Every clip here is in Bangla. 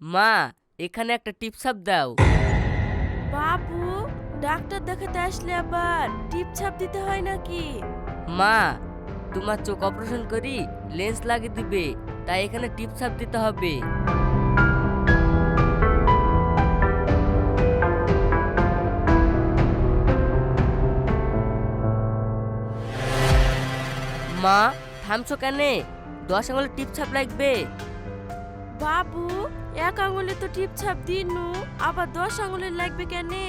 মা এখানে একটা টিপসাপ দাও। বাবু ডাক্তার দেখাতে আসলে আবার টিপ ছাপ দিতে হয় নাকি? মা তোমার চোখ অপারেশন করি লেন্স লাগিয়ে দিবে তাই এখানে টিপসাপ দিতে হবে। মা থামছো কেন? দশ আঙুলের টিপছাপ লাগবে। বাবু এক আঙুলে তো টিপ ছাপ দিনু আবার দশ আঙুলের লাগবে কেনে?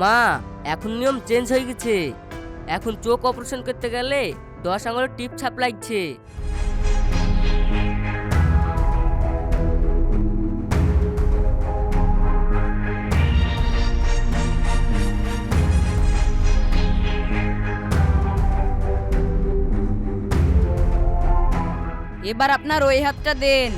মা এখন নিয়ম চেঞ্জ হয়ে গেছে। এখন চোখ অপারেশন করতে গেলে দশ আঙুলের টিপ ছাপ লাগছে। এবার আপনার ওই হাতটা দেন।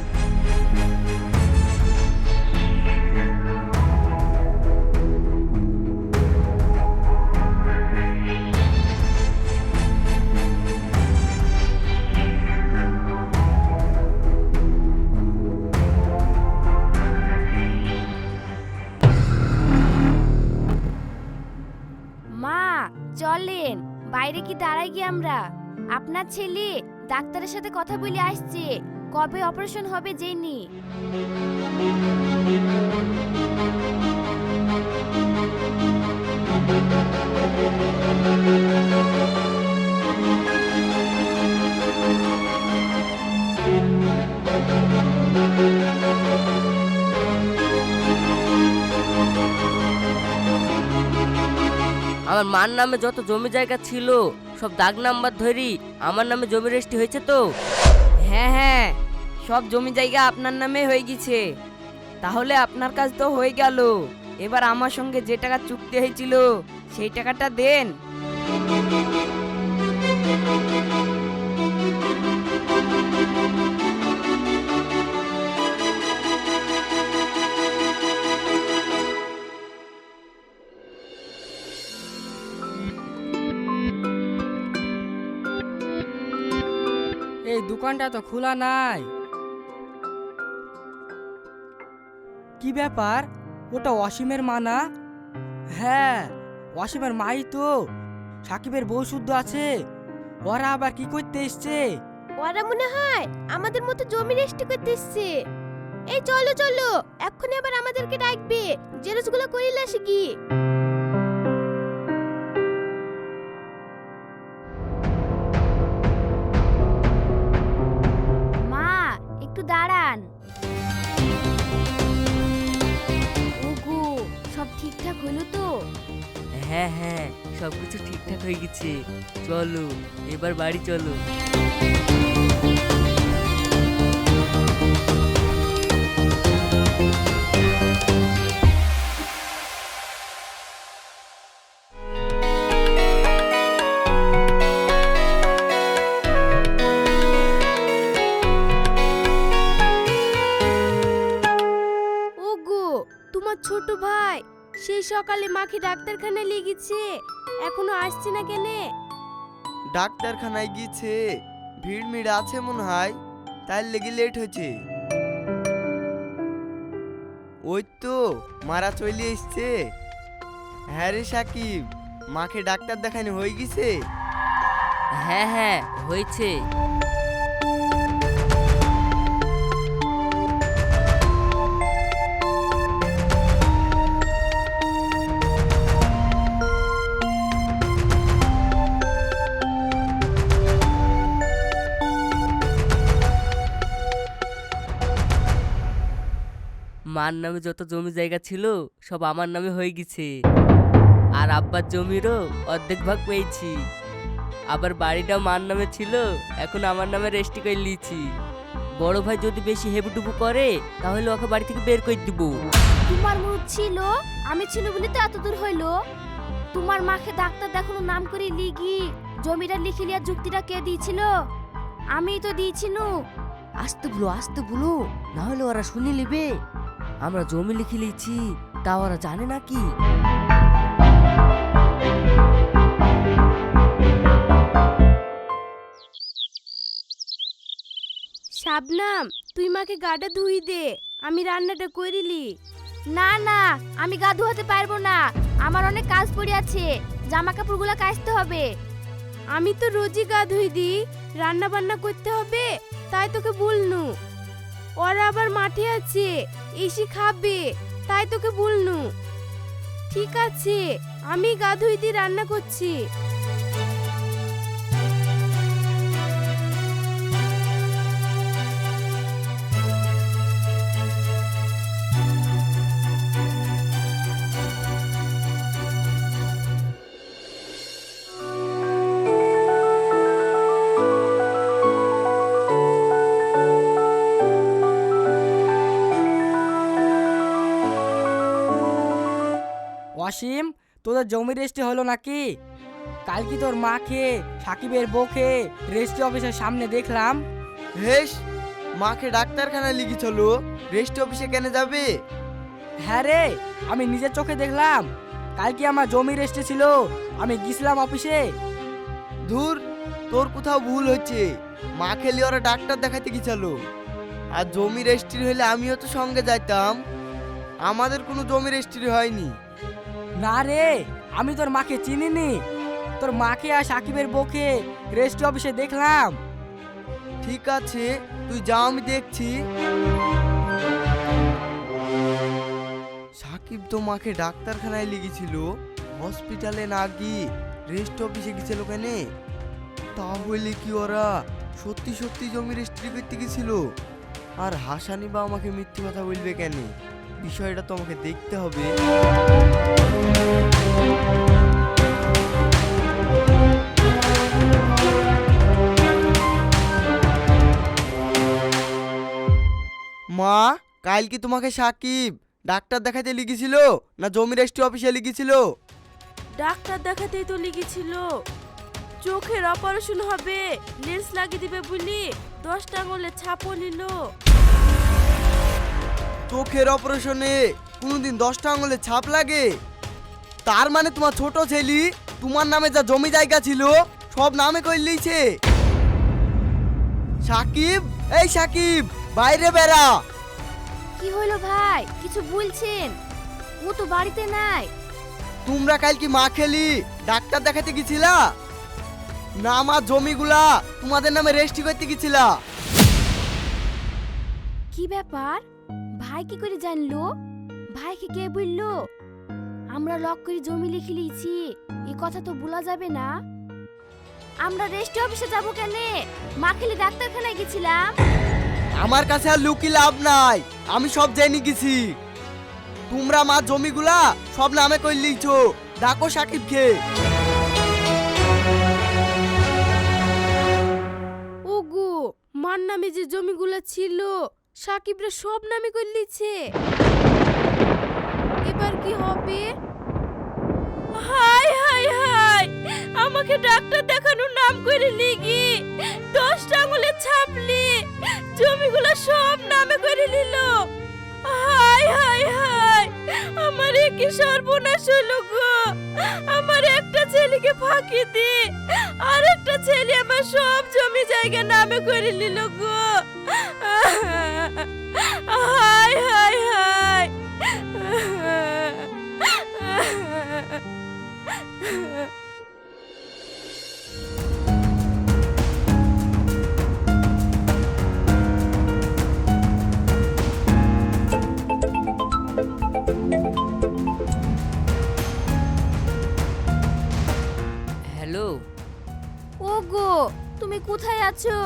চলেন বাইরে কি দাঁড়াই গিয়ে আমরা? আপনার ছেলে ডাক্তারের সাথে কথা বলে আসছে। কবে অপারেশন হবে জেনি আমার মার নামে যত জমি জায়গা ছিল, সব দাগ নাম্বার ধরি আমার নামে জমি রেজিস্ট্রি হয়েছে তো। হ্যাঁ হ্যাঁ সব জমি জায়গা আপনার নামে হয়ে গেছে। তাহলে আপনার কাজ তো হয়ে গেল। এবার আমার সঙ্গে যে টাকা চুক্তি হয়েছিল, সেই টাকাটা দেন। এই দোকানটা তো খোলা নাই। কি ব্যাপার? ওটা অসীমের মা না? হ্যাঁ অসীমের মাই তো। সাকিবের বউ শুদ্ধ আছে। ওরা আবার কি করতে এসছে? ওরা মনে হয় আমাদের মতো জমি রেস্টি করতে এসছে। এই চলো চলো, এক্ষুনি আবার আমাদেরকে ডাকবে। জেরসগুলো করিলে আসি হ্যাঁ হ্যাঁ সব কিছু ঠিকঠাক হয়ে গেছে। চলো এবার বাড়ি চলো। সকালে মাকে ডাক্তারখানায় লেগেছে এখনও আসছে না কেনে? ডাক্তারখানায় গিয়েছে। ভিড় মিড় আছে মনে হয়। তাই লেগে লেট হয়েছে। ওই তো মারা চলে এসছে। হ্যাঁ রে সাকিব মাকে ডাক্তার দেখানো হয়ে গেছে? হ্যাঁ হ্যাঁ হয়েছে। মার নামে যত জমি জায়গা ছিল সব আমার নামে হয়ে গেছে। আর আব্বার জমিরও অর্ধেক ভাগ পেয়েছি। আবার বাড়িটাও মার নামে ছিল এখন আমার নামে রেস্টি করে লিছি বড় ভাই যদি বেশি হেবুটুবু করে তাহলে ওকে বাড়ি থেকে বের করে দিব। তোমার মুখ ছিল আমি ছিল বলে তো এত দূর হইল। তোমার মাকে ডাক্তার দেখানো নাম করে লিগি জমিটা লিখে লিয়ার যুক্তিটা কে দিয়েছিল? আমিই তো দিয়েছিল আসতে বলো আসতে বলো না হলে ওরা শুনে নেবে। আমরা জমি লিখে লিছি তা ওরা জানে নাকি শাবনাম, তুই মাকে গাটা ধুই দে, আমি রান্নাটা করিলি। না না, আমি গা ধোয়াতে পারব না, আমার অনেক কাজ পড়ে আছে জামা কাপড়গুলো কাচতে হবে। আমি তো রোজই গা ধুই দিই রান্না বান্না করতে হবে, তাই তোকে বলনু। ওরা আবার মাঠে আছে। এসে খাবে। তাই তোকে বলনু ঠিক আছে, আমি গা দিয়ে রান্না করছি। অসীম তোদের জমি রেস্টি হলো নাকি? কাল কি তোর মাকে সাকিবের বউকে রেস্টি অফিসের সামনে দেখলাম। হেস মাকে ডাক্তারখানায় লিখি চলো। রেস্ট অফিসে কেন যাবে? হ্যাঁ রে আমি নিজের চোখে দেখলাম। কাল কি আমার জমি রেস্টে ছিল আমি গেছিলাম অফিসে। দূর তোর কোথাও ভুল হচ্ছে মা খেলে ওরা ডাক্তার দেখাতে গেছিল আর জমি রেস্ট্রি হলে আমিও তো সঙ্গে যাইতাম। আমাদের কোনো জমি রেস্ট্রি হয়নি। না রে, আমি তোর মাকে চিনিনি। তোর মাকে আর সাকিবের বউকে রেস্ট অফিসে দেখলাম। ঠিক আছে, তুই যা, আমি দেখছি। সাকিব তো মাকে ডাক্তারখানায় লিখেছিল হসপিটালে না গিয়ে রেস্ট অফিসে গেছিল কেন? তাহলে কি ওরা সত্যি সত্যি জমি রেস্ট্রি করতে গেছিল আর হাসানি বা আমাকে মিথ্যে কথা বলবে কেন? বিষয়টা তো আমাকে দেখতে হবে। মা, কাল কি তোমাকে সাকিব ডাক্তার দেখাতে লিখেছিল না জমি রেস্ট্রি অফিসে লিখেছিল? ডাক্তার দেখাতেই তো লিখেছিল। চোখের অপারেশন হবে, লেন্স লাগিয়ে দিবে বলি, দশটা আঙুলে ছাপও নিল। চোখের অপারেশনে কোনোদিন দশটা আঙুলে ছাপ লাগে। তার মানে তোমার ছোট ছেলে তোমার নামে যা জমি জায়গা ছিল সব নামে করে লিয়েছে সাকিব এই সাকিব বাইরে বেড়া। কি হলো ভাই? কিছু বলছেন? ও তো বাড়িতে নাই। তোমরা কাল কি মা খেলি? ডাক্তার দেখাতে গেছিলা? না আমার জমিগুলা তোমাদের নামে রেজিস্ট্রি করতে গেছিলা। কি ব্যাপার? ভাই কি করে জানলো? ভাইকে কে বলল? আমরা লক করে জমি লিখে লিয়েছি এ কথা তো বলা যাবে না। আমরা রেস্ট অফিসে যাব কেন? মাখিলি ডাক্তারখানায় গেছিলাম। আমার কাছে আর লুকি লাভ নাই আমি সব জেনে গেছি। তোমরা মা জমিগুলা সব নামে কই লিখছো ডাকো সাকিবকে। ওগো মার নামে যে জমিগুলো ছিল সাকিবরা সব নামে করে লিছে এবার কি হবে? হাই হাই হাই আমাকে ডাক্তার দেখানোর নাম করে লিগি। দশটা আঙুলে ছাপলি। জমিগুলো সব নামে করে নিল। হাই হাই হাই আমার কি সর্বনাশ হলো গো। আমার একটা ছেলেকে ফাঁকি দি। আর একটা ছেলে আমার সব জায়গা নামে করে নিল গো। হাই হাই হাই হ্যালো। ওগো তুমি কোথায় আছো?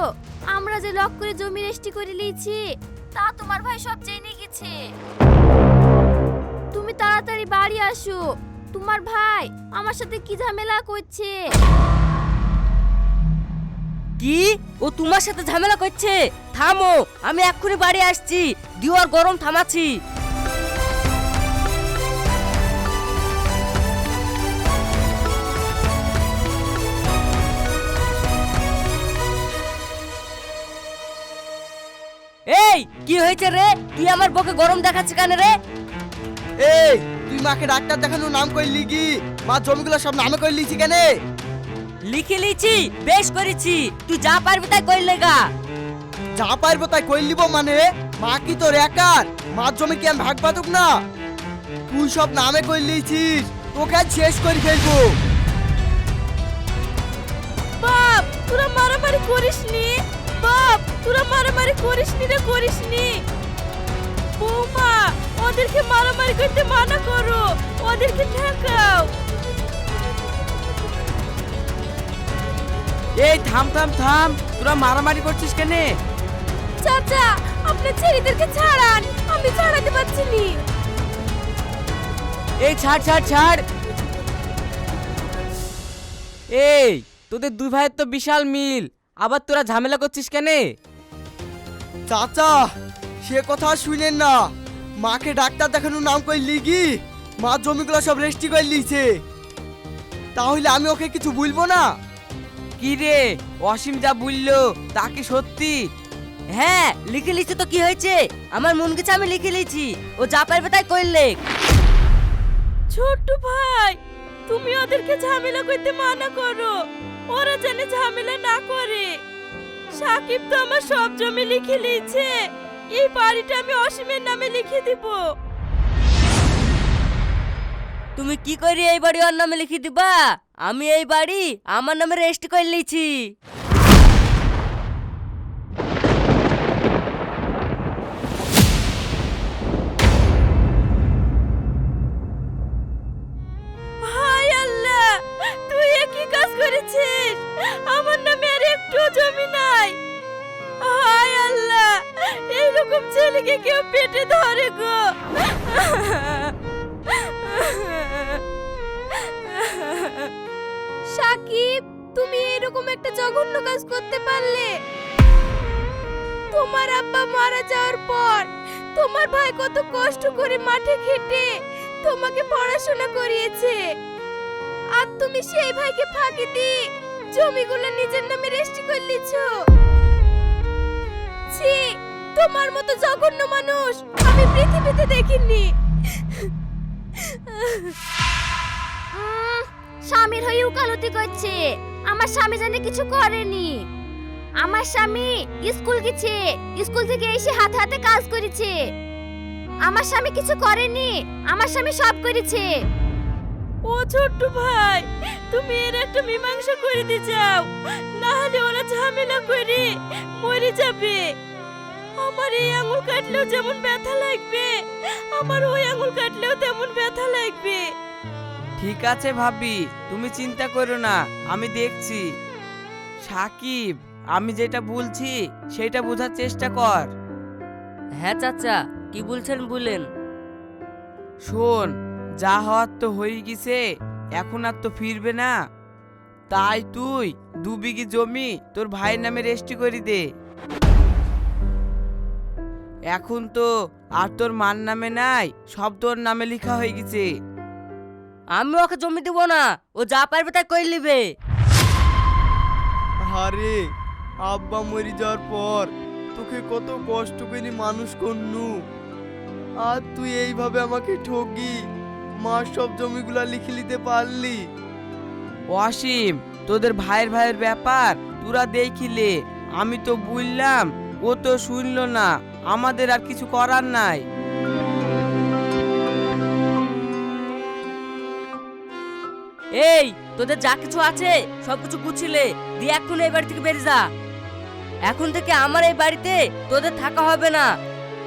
আমরা যে লক করে জমি রেস্টি করে লিয়েছি তা তোমার ভাই সব জেনে গেছে। তুমি তাড়াতাড়ি বাড়ি আসো। তোমার ভাই আমার সাথে কি ঝামেলা করছে? কি? ও তোমার সাথে ঝামেলা করছে? থামো, আমি এক্ষুনি বাড়ি আসছি। দিওয়ার গরম থামাচ্ছি। কি হয়েছে রে? তুই আমার বকে গরম দেখাচ্ছিস কেন রে? এই তুই মাকে ডাক্তার দেখানোর নাম কই লিগি মা জমিগুলো সব নামে কই লিছি কেন? লিখে লিছি বেশ করেছি। তুই যা পারবি তাই কই লেগা যা পারব তাই কই লিব মানে? মা কি তোর একার? মার জমি কি আমি ভাগ পাতুক না? তুই সব নামে করে লিয়েছিস তোকে আজ শেষ করে ফেলব। বাপ তোরা মারামারি করিসনি? বাপ তোরা মারামারি করিসনি রে করিসনি। বৌমা ওদেরকে মারামারি করতে মানা করো ওদেরকে ঠেকাও। এই থাম থাম থাম তোরা মারামারি করছিস কেনে? চাচা আপনার ছেলেদেরকে ছাড়ান আমি ছাড়াতে পারছি নি। এই ছাড় ছাড় ছাড়। এই তোদের দুই ভাইয়ের তো বিশাল মিল। আবার তোরা ঝামেলা করছিস কেনে? চাচা সে কথা শুনেন না। মাকে ডাক্তার দেখানোর নাম করে লিগি? মা জমিগুলো সব রেস্টি করে লিছে তাহলে আমি ওকে কিছু বলব না? কি রে অসীম যা বলল তা কি সত্যি? হ্যাঁ লিখে লিখছি তো কি হয়েছে? আমার মন গেছে আমি লিখে লিখছি ও যা পারবে তাই করলে ছোট্ট ভাই তুমি ওদেরকে ঝামেলা করতে মানা করো। ওরা যেন ঝামেলা না করে। সাকিব তো আমার সব জমি লিখে নিয়েছে। এই বাড়িটা আমি অসীমের নামে লিখে দিব। তুমি কি করি এই বাড়ি ওর নামে লিখে দিবা? আমি এই বাড়ি আমার নামে রেজিস্ট্রি করে লিছি সাকিব, তুমি এরকম একটা জঘন্য কাজ করতে পারলে। তোমার আব্বা মারা যাওয়ার পর তোমার ভাই কত কষ্ট করে মাঠে খেটে তোমাকে পড়াশোনা করিয়েছে। আর তুমি সেই ভাইকে ফাঁকি দিয়ে জমিগুলো নিজের নামে রেজিস্ট্রি করে লিছো ছি, তোমার মতো জঘন্য মানুষ আমি পৃথিবীতে দেখিনি। স্বামীর হয়ে উকালতি করছে। আমার স্বামী জানে কিছু করেনি। আমার স্বামী স্কুল গেছে। স্কুল থেকে এসে হাতে হাতে কাজ করেছে। আমার স্বামী কিছু করেনি। আমার স্বামী সব করেছে। ও ছোট্ট ভাই, তুমি এর একটা মীমাংসা করে দিয়ে যাও না হলে ওরা ঝামেলা করে মরে যাবে। আমার এই আঙুল কাটলেও যেমন ব্যথা লাগবে, আমার ওই আঙুল কাটলেও তেমন ব্যথা লাগবে। ঠিক আছে ভাবি তুমি চিন্তা করো না আমি দেখছি। সাকিব আমি যেটা বলছি সেটা বোঝার চেষ্টা কর। হ্যাঁ চাচা কি বলছেন বলেন। শোন যা হওয়ার তো হয়ে গেছে এখন আর তো ফিরবে না। তাই তুই দু বিঘি জমি তোর ভাইয়ের নামে রেজিস্ট্রি করে দে। এখন তো আর তোর মার নামে নাই সব তোর নামে লেখা হয়ে গেছে। আমি ওকে জমি দিব না। ও যা পারবে তাই করে নিবে। আরে আব্বা মরে যাওয়ার পর তোকে কত কষ্ট করে মানুষ করনু আর তুই এইভাবে আমাকে ঠকি মার সব জমিগুলা লিখে নিতে পারলি। অসীম তোদের ভাইয়ের ভাইয়ের ব্যাপার তোরা দেখিলে। আমি তো বললাম ও তো শুনল না আমাদের আর কিছু করার নাই। এই, তোদের যা কিছু আছে, সব কিছু গুছিলে, দিয়ে এখন এই বাড়ি থেকে বেরিয়ে যা। এখন থেকে আমার এই বাড়িতে তোদের থাকা হবে না।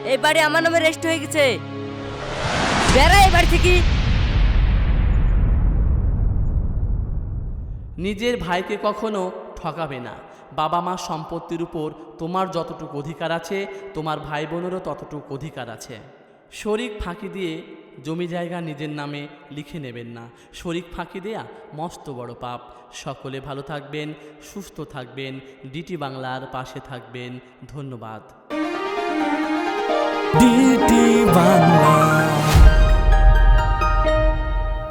এই বাড়ি আমার নামে রেস্ট হয়ে গেছে। বেড়া এই বাড়ি থেকে। নিজের ভাইকে কখনো ঠকাবে না। বাবা মা সম্পত্তির উপর তোমার যতটুকু অধিকার আছে, তোমার ভাই বোনেরও ততটুকু অধিকার আছে। শরিক ফাঁকি দিয়ে জমি জায়গা নিজের নামে লিখে নেবেন না। শরিক ফাঁকি দেয়া মস্ত বড় পাপ। সকলে ভালো থাকবেন, সুস্থ থাকবেন, ডিটি বাংলার পাশে থাকবেন। ধন্যবাদ। ডিটি বাংলা।